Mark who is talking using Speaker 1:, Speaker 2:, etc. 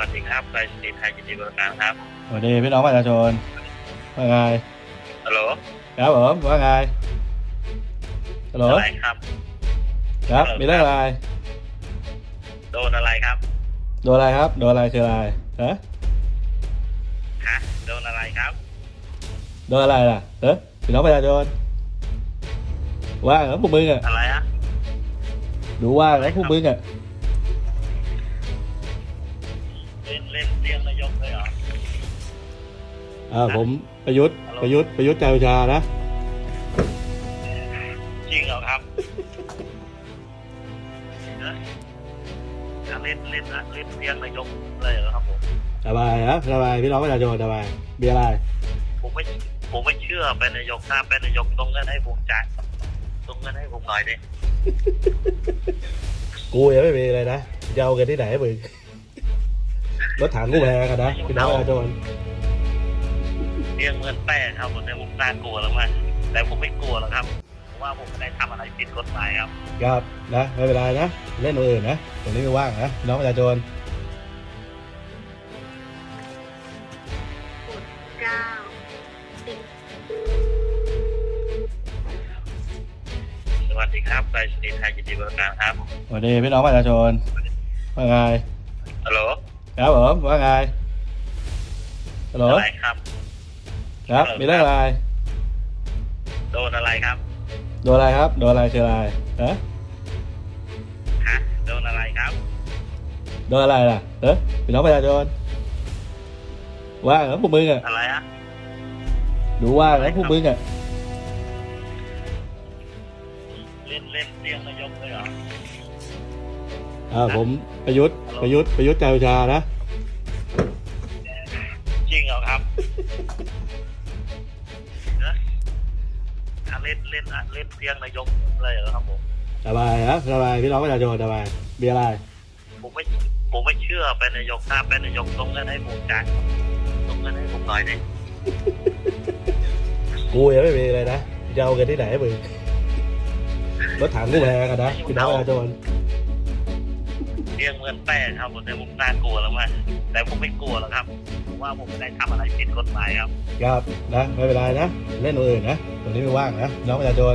Speaker 1: วัสดีครับไปสนีย์ไทยยินดีบริการครับ
Speaker 2: สวัสดีพี่น้องประชาชนว่าไง
Speaker 1: ฮัลโหล
Speaker 2: ครับผมว่าไงฮัลโหล
Speaker 1: อะไรครับ
Speaker 2: ครับมีเรื่องอะไร
Speaker 1: โดนอะไรครับ
Speaker 2: โดนอะไรครับ โดนอะไรคืออะไรฮะ
Speaker 1: ฮะโดนอะไรครับ
Speaker 2: โดนอะไรล่ะเออพี่น้องประชาชนว่างเหรอพวกมึงอะ
Speaker 1: อะไรอะ
Speaker 2: ดูว่างแล้วพวกมึงอะ
Speaker 1: เล่นเล่นเรียงนายกเลยเหรอ
Speaker 2: อ่าผมประยุทธ์ประยุทธ์ประยุทธ์จันทร์โอชานะ
Speaker 1: จริงเหรอครับฮะจะเล่นเล่นอะเล่นเรียงนายกเลยเหรอครับผม
Speaker 2: สบายครับสบายพี่น้องประชาชนสบายมีอะไร
Speaker 1: ผมไม่ผมไม่เชื่อเป็นนายกถ้าเป็นนายกตรงเงินให้ผมจ่ายตรงเงินให้ผมหน่อยดิ
Speaker 2: กูยังไม่มีอะไรนะจะเอาเงินที่ไหนให้มึง รถถังกูแพงกันนะพี่น้องประชาชน
Speaker 1: เรียงเงินแป้งครับผมเนี่ยผมน่ากลัวแล้วมั้งแต่ผมไม่กลัวหรอกครับเพราะว่าผมไม่ได้ทำอะไรผิดกฎหมายครับ
Speaker 2: ครับนะไม่เป็นไรนะเล่นตัวอื่นนะตรงนี้ไม่ว่างนะพี่น้องประชาชน
Speaker 3: กดเก้าสิบ
Speaker 1: สวัสดีครับไปสนีย์ไทยยินดีบริการครับ
Speaker 2: สวัสดีพี่น้องประชาชนว่าไง
Speaker 1: ฮัลโหล
Speaker 2: ครับผมว่าไงฮัลโหล
Speaker 1: อะไรครับ
Speaker 2: ครับมีเรื่องอะไร
Speaker 1: โดนอะไรครับ
Speaker 2: โดนอะไรครับ โดนอะไรคืออะไรฮะ
Speaker 1: ฮะโดนอะไรครับ
Speaker 2: โดนอะไรล่ะเออพี่น้องประชาชนว่างเหรอพวกมึงอะ
Speaker 1: อะไรอะ
Speaker 2: ดูว่างแล้วพวกมึงอะ
Speaker 1: เล่นเล่นเรียงนายกเลยเหรอ
Speaker 2: อ่าผมประยุทธ์ประยุทธ์ประยุทธ์จันทร์โอชานะ
Speaker 1: จริงเหรอครับฮะอะเล่นเล่นอะเล่นเรียงนายกเลยเหรอครับผม
Speaker 2: สบายครับสบายพี่น้องประชาชนสบายมีอะไร
Speaker 1: ผมไม่ผมไม่เชื่อเป็นนายกถ้าเป็นนายกตรงเงินให้ผมจ่ายตรงเงินให้ผมหน่อยดิ
Speaker 2: กูยังไม่มีอะไรนะจะเอาเงินที่ไหนให้มึงรถถังกูแพงกันนะพี่น้องประชาชน
Speaker 1: เรียงเงินแป้ครับผมเนี่ผมน่ากลัวแล้วมั้งแต่ผมไม่กลัวหรอกครับผมว่าผมไม่ได้ทำอะไรผิดกฎหมายครับ
Speaker 2: ครับนะไม่เป็นไรนะเล่นตัวอื่นนะตรงนี้ไม่ว่างนะน้องประชาชน